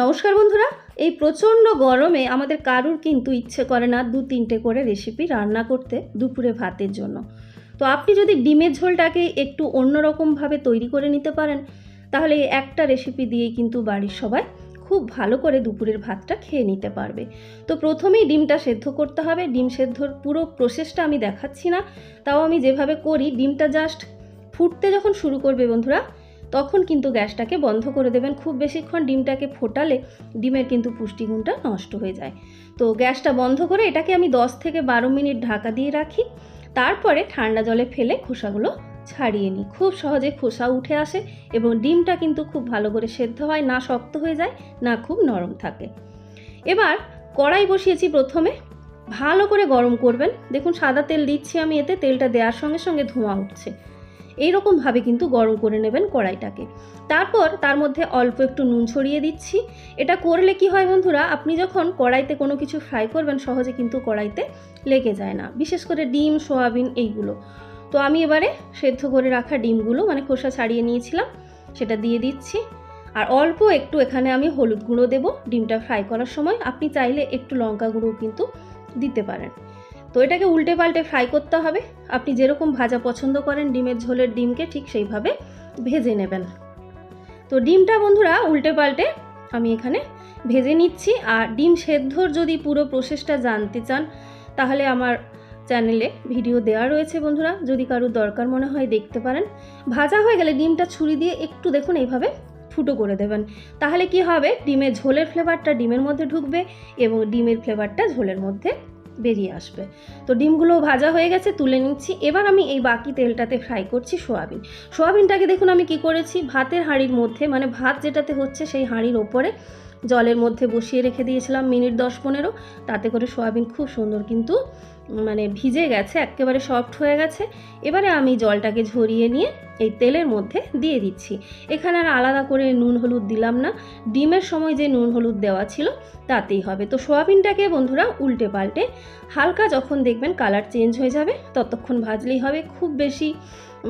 নমস্কার বন্ধুরা, এই প্রচণ্ড গরমে আমাদের কারুর কিন্তু ইচ্ছে করে না দু তিনটে করে রেসিপি রান্না করতে দুপুরে ভাতের জন্য। তো আপনি যদি ডিমের ঝোলটাকে একটু অন্যরকমভাবে তৈরি করে নিতে পারেন, তাহলে একটা রেসিপি দিয়েই কিন্তু বাড়ির সবাই খুব ভালো করে দুপুরের ভাতটা খেয়ে নিতে পারবে। তো প্রথমেই ডিমটা সেদ্ধ করতে হবে। ডিম সেদ্ধর পুরো প্রসেসটা আমি দেখাচ্ছি না, তাও আমি যেভাবে করি, ডিমটা জাস্ট ফুটতে যখন শুরু করবে বন্ধুরা তখন কিন্তু গ্যাসটাকে বন্ধ করে দেবেন। খুব বেশিক্ষণ ডিমটাকে ফোটালে ডিমের কিন্তু পুষ্টিগুণটা নষ্ট হয়ে যায়। তো গ্যাসটা বন্ধ করে এটাকে আমি 10 থেকে বারো মিনিট ঢাকা দিয়ে রাখি। তারপরে ঠান্ডা জলে ফেলে খোসাগুলো ছাড়িয়ে নিই। খুব সহজে খোসা উঠে আসে এবং ডিমটা কিন্তু খুব ভালো করে সেদ্ধ হয়, না শক্ত হয়ে যায়, না খুব নরম থাকে। এবার কড়াই বসিয়েছি প্রথমে। ভালো করে গরম করবেন। দেখুন সাদা তেল দিচ্ছি আমি এতে, তেলটা দেওয়ার সঙ্গে সঙ্গে ধোঁয়া উঠছে। এইরকমভাবে কিন্তু গরম করে নেবেন কড়াইটাকে। তারপর তার মধ্যে অল্প একটু নুন ছড়িয়ে দিচ্ছি। এটা করলে কি হয় বন্ধুরা, আপনি যখন কড়াইতে কোনো কিছু ফ্রাই করবেন, সহজে কিন্তু কড়াইতে লেগে যায় না। বিশেষ করে ডিম, সোয়াবিন এইগুলো। তো আমি এবারে সেদ্ধ করে রাখা ডিমগুলো মানে খোসা ছাড়িয়ে নিয়েছিলাম, সেটা দিয়ে দিচ্ছি। আর অল্প একটু এখানে আমি হলুদ গুঁড়ো দেবো ডিমটা ফ্রাই করার সময়। আপনি চাইলে একটু লঙ্কা গুঁড়ো কিন্তু দিতে পারেন। এটাকে উল্টে পাল্টে ফ্রাই করতে হবে। আপনি যেরকম ভাজা পছন্দ করেন, ডিমের ঝোলের ডিমকে ঠিক সেইভাবে ভেজে নেবেন। তো ডিমটা বন্ধুরা উল্টে পাল্টে আমি এখানে ভেজে নিচ্ছি। আর ডিম সেদ্ধর যদি পুরো প্রসেসটা জানতে চান, তাহলে আমার চ্যানেলে ভিডিও দেওয়া রয়েছে বন্ধুরা। যদি কারোর দরকার মনে হয় দেখতে পারেন। ভাজা হয়ে গেলে ডিমটা ছুরি দিয়ে একটু দেখুন এইভাবে ফুটো করে দেবেন। তাহলে কি হবে? ডিমের ঝোলের ফ্লেভারটা ডিমের মধ্যে ঢুকবে এবং ডিমের ফ্লেভারটা ঝোলের মধ্যে বেরিয়ে আসবে। তো ডিমগুলো ভাজা হয়ে গেছে, তুলে নিচ্ছি। এবার আমি এই বাকি তেলটাতে ফ্রাই করছি সোয়াবিন। সোয়াবিনটাকে দেখুন আমি কি করেছি, ভাতের হাঁড়ির মধ্যে মানে ভাত যেটাতে হচ্ছে সেই হাঁড়ির ওপরে জলের মধ্যে বসিয়ে রেখে দিয়েছিলাম মিনিট দশ পনেরো। তাতে করে সোয়াবিন খুব সুন্দর কিন্তু মানে ভিজে গেছে, একেবারে সফট হয়ে গেছে। এবারে আমি জলটাকে ঝরিয়ে নিয়ে এই তেলের মধ্যে দিয়ে দিচ্ছি। এখানে আর আলাদা করে নুন হলুদ দিলাম না। ডিমের সময় যে নুন হলুদ দেওয়া ছিল, তাতেই হবে। তো সোয়াবিনটাকে বন্ধুরা উল্টে পাল্টে হালকা যখন দেখবেন কালার চেঞ্জ হয়ে যাবে, ততক্ষণ ভাজলেই হবে। খুব বেশি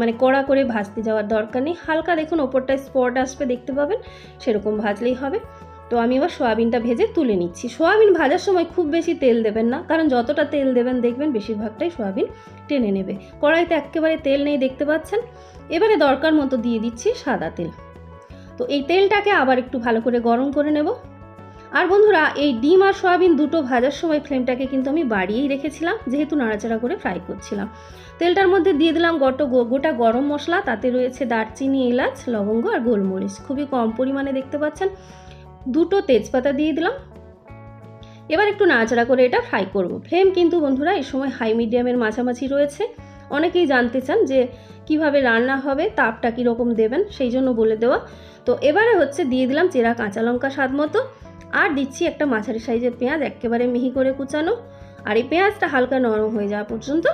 মানে কড়া করে ভাজতে যাওয়ার দরকার নেই। হালকা দেখুন, ওপরটায় স্পট আসবে, দেখতে পাবেন, সেরকম ভাজলেই হবে। তো আমি এবার সোয়াবিনটা ভেজে তুলে নিচ্ছি। সোয়াবিন ভাজার সময় খুব বেশি তেল দেবেন না, কারণ যতটা তেল দেবেন দেখবেন বেশিরভাগটাই সোয়াবিন টেনে নেবে। কড়াইতে একেবারে তেল নেই দেখতে পাচ্ছেন? এবারে দরকার মতো দিয়ে দিচ্ছি সাদা তেল। তো এই তেলটাকে আবার একটু ভালো করে গরম করে নেব। আর বন্ধুরা, এই ডিম আর সয়াবিন দুটো ভাজার সময় ফ্লেমটাকে কিন্তু আমি বাড়িয়েই রেখেছিলাম, যেহেতু নাড়াচাড়া করে ফ্রাই করছিলাম। তেলটার মধ্যে দিয়ে দিলাম গোটো গোটা গরম মশলা, তাতে রয়েছে দারচিনি, এলাচ, লবঙ্গ আর গোলমরিচ। খুবই কম পরিমাণে দেখতে পাচ্ছেন? দুটো তেজপাতা দিয়ে দিলাম। এবার একটু নাড়াচাড়া করে এটা ফ্রাই করব। ফ্লেম কিন্তু বন্ধুরা এই সময় হাই মিডিয়ামের মাঝামাঝি রয়েছে। অনেকেই জানতে চান যে কীভাবে রান্না হবে, তাপটা কীরকম দেবেন, সেই জন্য বলে দেওয়া। তো এবারে হচ্ছে দিয়ে দিলাম চেরা কাঁচা লঙ্কা স্বাদ মতো। আর দিচ্ছি একটা মাঝারি সাইজের পেঁয়াজ, একেবারে মিহি করে কুচানো। আর এই পেঁয়াজটা হালকা নরম হয়ে যাওয়া পর্যন্ত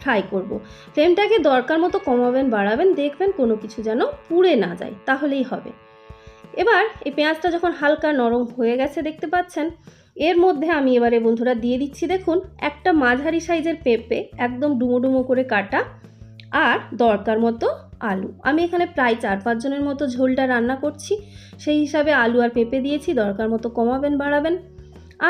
ফ্রাই করব। ফ্লেমটাকে দরকার মতো কমাবেন, বাড়াবেন, দেখবেন কোনো কিছু যেন পুড়ে না যায়, তাহলেই হবে। এবার এই পেঁয়াজটা যখন হালকা নরম হয়ে গেছে দেখতে পাচ্ছেন, এর মধ্যে আমি এবারে বন্ধুরা দিয়ে দিচ্ছি দেখুন, একটা মাঝারি সাইজের পেঁপে একদম ডুমো ডুমো করে কাটা আর দরকার মতো আলু। আমি এখানে প্রায় চার পাঁচজনের মতো ঝোলটা রান্না করছি, সেই হিসাবে আলু আর পেঁপে দিয়েছি, দরকার মতো কমাবেন, বাড়াবেন।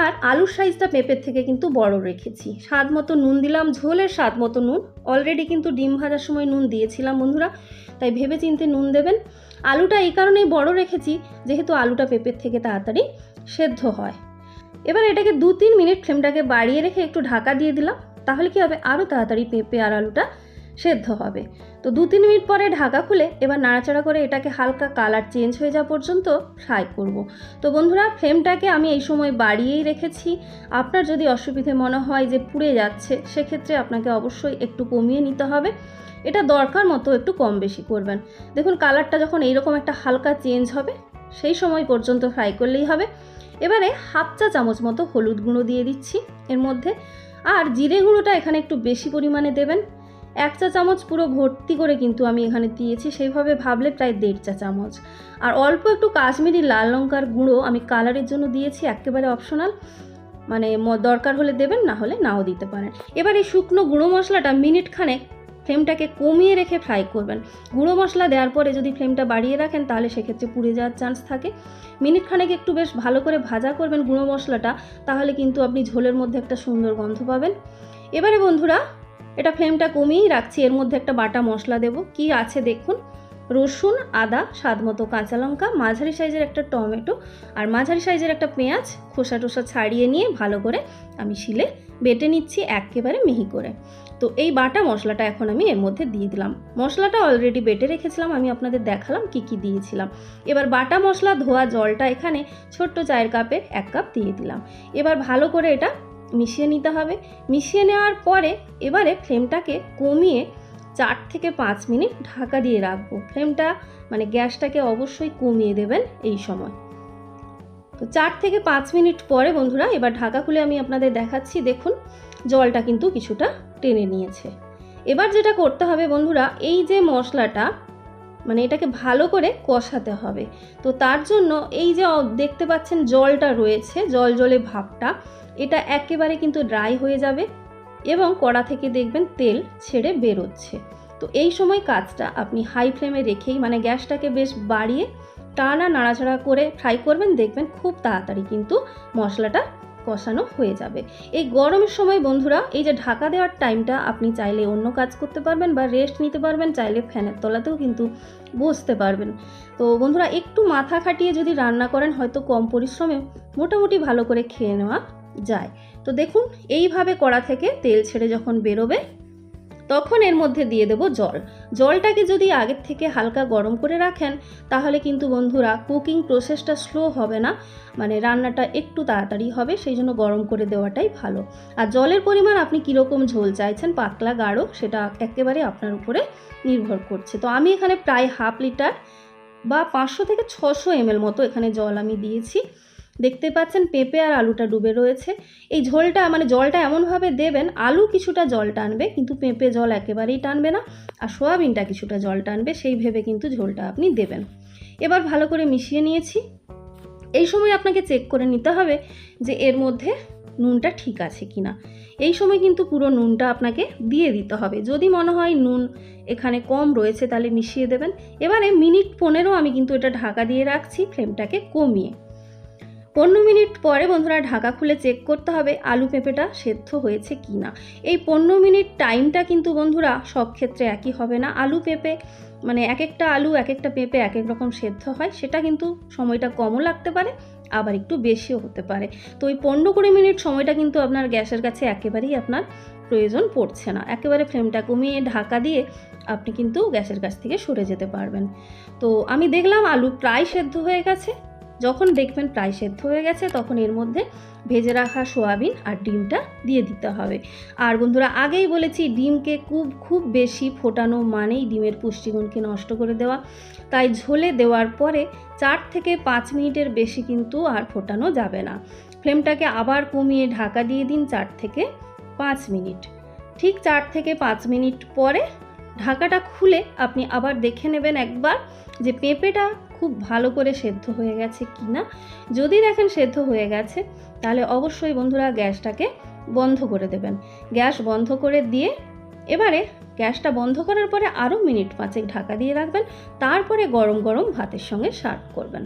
আর আলুর সাইজটা পেঁপের থেকে কিন্তু বড় রেখেছি। স্বাদ মতো নুন দিলাম, ঝোলের স্বাদ মতো নুন। অলরেডি কিন্তু ডিম ভাজার সময় নুন দিয়েছিলাম বন্ধুরা, তাই ভেবে চিনতে নুন দেবেন। আলুটা এই কারণেই বড় রেখেছি, যেহেতু আলুটা পেঁপের থেকে তাড়াতাড়ি সেদ্ধ হয়। এবার এটাকে দু তিন মিনিট ফ্লেমটাকে বাড়িয়ে রেখে একটু ঢাকা দিয়ে দিলাম, তাহলে কি হবে? আরও তাড়াতাড়ি পেঁপে আর আলুটা সেদ্ধ হবে। তো দু তিন মিনিট পরে ঢাকা খুলে এবার নাড়াচাড়া করে এটাকে হালকা কালার চেঞ্জ হয়ে যাওয়া পর্যন্ত ফ্রাই করব। তো বন্ধুরা ফ্লেমটাকে আমি এই সময় বাড়িয়েই রেখেছি। আপনার যদি অসুবিধে মনে হয় যে পুড়ে যাচ্ছে, সেক্ষেত্রে আপনাকে অবশ্যই একটু কমিয়ে নিতে হবে। এটা দরকার মতো একটু কম বেশি করবেন। দেখুন কালারটা যখন এইরকম একটা হালকা চেঞ্জ হবে, সেই সময় পর্যন্ত ফ্রাই করলেই হবে। এবারে হাফ চা চামচ মতো হলুদ গুঁড়ো দিয়ে দিচ্ছি। এর মধ্যে আর জিরে গুঁড়োটা এখানে একটু বেশি পরিমাণে দেবেন। এক চা চামচ পুরো ভর্তি করে কিন্তু আমি এখানে দিয়েছি, সেইভাবে ভাবলে প্রায় দেড় চা চামচ। আর অল্প একটু কাশ্মীরি লাল লঙ্কার গুঁড়ো আমি কালারের জন্য দিয়েছি, একেবারে অপশনাল। মানে দরকার হলে দেবেন, না হলে নাও দিতে পারেন। এবার এই শুকনো গুঁড়ো মশলাটা মিনিট খানেক ফ্লেমটাকে কমিয়ে রেখে ফ্রাই করবেন। গুঁড়ো মশলা দেওয়ার পরে যদি ফ্লেমটা বাড়িয়ে রাখেন, তাহলে সেক্ষেত্রে পুড়ে যাওয়ার চান্স থাকে। মিনিট খানেক একটু বেশ ভালো করে ভাজা করবেন গুঁড়ো মশলাটা, তাহলে কিন্তু আপনি ঝোলের মধ্যে একটা সুন্দর গন্ধ পাবেন। এবারে বন্ধুরা এটা ফ্লেমটা কমিয়েই রাখছি, এর মধ্যে একটা বাটা মশলা দেব। কি আছে দেখুন? রসুন, আদা, স্বাদ মতো কাঁচা লঙ্কা, মাঝারি সাইজের একটা টমেটো আর মাঝারি সাইজের একটা পেঁয়াজ খোসা টোসা ছাড়িয়ে নিয়ে ভালো করে আমি শিলে বেটে নিচ্ছি একেবারে মিহি করে। তো এই বাটা মশলাটা এখন আমি এর মধ্যে দিয়ে দিলাম। মশলাটা অলরেডি বেটে রেখেছিলাম, আমি আপনাদের দেখালাম কি কি দিয়েছিলাম। এবার বাটা মশলা ধোয়া জলটা এখানে ছোট্ট চায়ের কাপের এক কাপ দিয়ে দিলাম। এবার ভালো করে এটা মিশিয়ে নিতে হবে। মিশিয়ে নেওয়ার পরে এবারে ফ্লেমটাকে কমিয়ে চার থেকে পাঁচ মিনিট ঢাকা দিয়ে রাখব। ফ্লেমটা মানে গ্যাসটাকে অবশ্যই কমিয়ে দেবেন এই সময়। তো চার থেকে পাঁচ মিনিট পরে বন্ধুরা, এবার ঢাকা খুলে আমি আপনাদের দেখাচ্ছি। দেখুন, জলটা কিন্তু কিছুটা টেনে নিয়েছে। এবার যেটা করতে হবে বন্ধুরা, এই যে মশলাটা মানে এটাকে ভালো করে কষাতে হবে। তো তার জন্য এই যে দেখতে পাচ্ছেন জলটা রয়েছে, জল জলে ভাবটা, এটা একেবারে কিন্তু ড্রাই হয়ে যাবে এবং কড়া থেকে দেখবেন তেল ছেড়ে বেরোচ্ছে। তো এই সময় কাজটা আপনি হাই ফ্লেমে রেখেই মানে গ্যাসটাকে বেশ বাড়িয়ে টানা নাড়াচাড়া করে ফ্রাই করবেন, দেখবেন খুব তাড়াতাড়ি কিন্তু মশলাটা কষানো হয়ে যাবে। এই গরমের সময় বন্ধুরা, এই যে ঢাকা দেওয়ার টাইমটা আপনি চাইলে অন্য কাজ করতে পারবেন বা রেস্ট নিতে পারবেন, চাইলে ফ্যানের তলাতেও কিন্তু বসতে পারবেন। তো বন্ধুরা, একটু মাথা খাটিয়ে যদি রান্না করেন, হয়তো কম পরিশ্রমে মোটামুটি ভালো করে খেয়ে নেওয়া যায়। তো দেখুন, এইভাবে কড়া থেকে তেল ছেড়ে যখন বেরোবে তখন এর মধ্যে দিয়ে দেব জল। জলটাকে যদি আগের থেকে হালকা গরম করে রাখেন, তাহলে কিন্তু বন্ধুরা কুকিং প্রসেসটা স্লো হবে না। মানে রান্নাটা একটু তাড়াতাড়ি হবে, সেই জন্য গরম করে দেওয়াটাই ভালো। আর জলের পরিমাণ আপনি কীরকম ঝোল চাইছেন, পাতলা, গাঢ়, সেটা একেবারে আপনার উপরে নির্ভর করছে। তো আমি এখানে প্রায় হাফ লিটার বা পাঁচশো থেকে ছশো এমএল মতো এখানে জল আমি দিয়েছি। দেখতে পাচ্ছেন পেঁপে আর আলুটা ডুবে রয়েছে। এই ঝোলটা মানে জলটা এমনভাবে দেবেন, আলু কিছুটা জল টানবে, কিন্তু পেঁপে জল একেবারেই টানবে না, আর সোয়াবিনটা কিছুটা জল টানবে, সেই ভেবে কিন্তু ঝোলটা আপনি দেবেন। এবার ভালো করে মিশিয়ে নিয়েছি। এই সময় আপনাকে চেক করে নিতে হবে যে এর মধ্যে নুনটা ঠিক আছে কি না এই সময় কিন্তু পুরো নুনটা আপনাকে দিয়ে দিতে হবে। যদি মনে হয় নুন এখানে কম রয়েছে, তাহলে মিশিয়ে দেবেন। এবারে মিনিট পনেরো আমি কিন্তু এটা ঢাকা দিয়ে রাখছি, ফ্লেমটাকে কমিয়ে। পনেরো মিনিট পরে বন্ধুরা ঢাকা খুলে চেক করতে হবে আলু পেঁপেটা সেদ্ধ হয়েছে কি না এই পনেরো মিনিট টাইমটা কিন্তু বন্ধুরা সব ক্ষেত্রে একই হবে না। আলু পেঁপে মানে এক একটা আলু এক একটা পেঁপে এক এক রকম সেদ্ধ হয়, সেটা কিন্তু সময়টা কমও লাগতে পারে, আবার একটু বেশিও হতে পারে। তো ওই পনেরো কুড়ি মিনিট সময়টা কিন্তু আপনার গ্যাসের কাছে একেবারেই আপনার প্রয়োজন পড়ছে না। একেবারে ফ্লেমটা কমিয়ে ঢাকা দিয়ে আপনি কিন্তু গ্যাসের কাছ থেকে সরে যেতে পারবেন। তো আমি দেখলাম আলু প্রায় সেদ্ধ হয়ে গেছে। যখন দেখবেন প্রায় সেদ্ধ হয়ে গেছে, তখন এর মধ্যে ভেজে রাখা সোয়াবিন আর ডিমটা দিয়ে দিতে হবে। আর বন্ধুরা, আগেই বলেছি, ডিমকে খুব খুব বেশি ফোটানো মানেই ডিমের পুষ্টিগুণকে নষ্ট করে দেওয়া। তাই ঝোলে দেওয়ার পরে চার থেকে পাঁচ মিনিটের বেশি কিন্তু আর ফোটানো যাবে না। ফ্লেমটাকে আবার কমিয়ে ঢাকা দিয়ে দিন চার থেকে পাঁচ মিনিট। ঠিক চার থেকে পাঁচ মিনিট পরে ঢাকাটা খুলে আপনি আবার দেখে নেবেন একবার যে পেঁপেটা খুব ভালো করে সেদ্ধ হয়ে গেছে কি না যদি দেখেন সেদ্ধ হয়ে গেছে, তাহলে অবশ্যই বন্ধুরা গ্যাসটাকে বন্ধ করে দেবেন। গ্যাস বন্ধ করে দিয়ে এবারে গ্যাসটা বন্ধ করার পরে আরও মিনিট পাঁচেক ঢাকা দিয়ে রাখবেন, তারপরে গরম গরম ভাতের সঙ্গে সার্ভ করবেন।